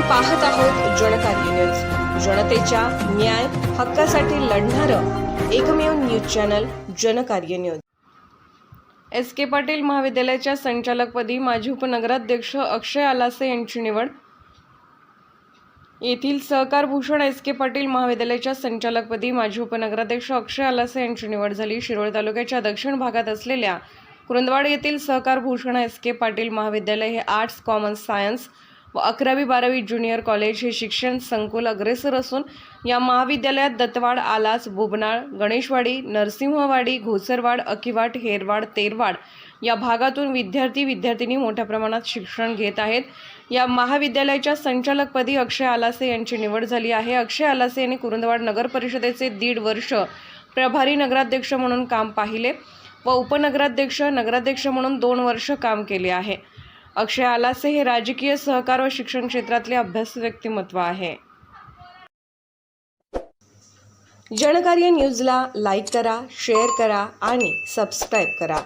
पाहत आहोत जनकार्य न्यूज. जनतेच्या न्याय हक्कासाठी लढणारं एकमेव news channel Jankarya news. S K Patil महाविद्यालयाच्या संचालकपदी माजी उपनगराध्यक्ष अक्षय आलासे यांची निवड. येथील सहकार भूषण एस के पाटील महाविद्यालयाच्या संचालकपदी माजी उपनगराध्यक्ष अक्षय आलासे यांची निवड झाली. शिरोळ तालुक्याच्या दक्षिण भागात असलेल्या कुरुंदवाड येथील सहकार भूषण एस के पाटील महाविद्यालय हे आर्ट्स कॉमर्स सायन्स व अकरावी बारावी ज्युनियर कॉलेज हे शिक्षण संकुल अग्रेसर असून या महाविद्यालयात दत्तवाड आलास बुबनाळ गणेशवाडी नरसिंहवाडी घोसरवाड अकिवाट हेरवाड तेरवाड या भागातून विद्यार्थी विद्यार्थिनी मोठ्या प्रमाणात शिक्षण घेत आहेत. या महाविद्यालयाच्या संचालकपदी अक्षय आलासे यांची निवड झाली आहे. अक्षय आलासे यांनी कुरुंदवाड नगर परिषदेचे दीड वर्ष प्रभारी नगराध्यक्ष म्हणून काम पाहिले व उपनगराध्यक्ष नगराध्यक्ष म्हणून दोन वर्ष काम केले आहे. अक्षय आलासे हे राजकीय सहकार व शिक्षण क्षेत्रातले अभ्यास व्यक्तिमत्व आहे. जनकार्य न्यूजला लाईक करा शेअर करा आणि सबस्क्राईब करा.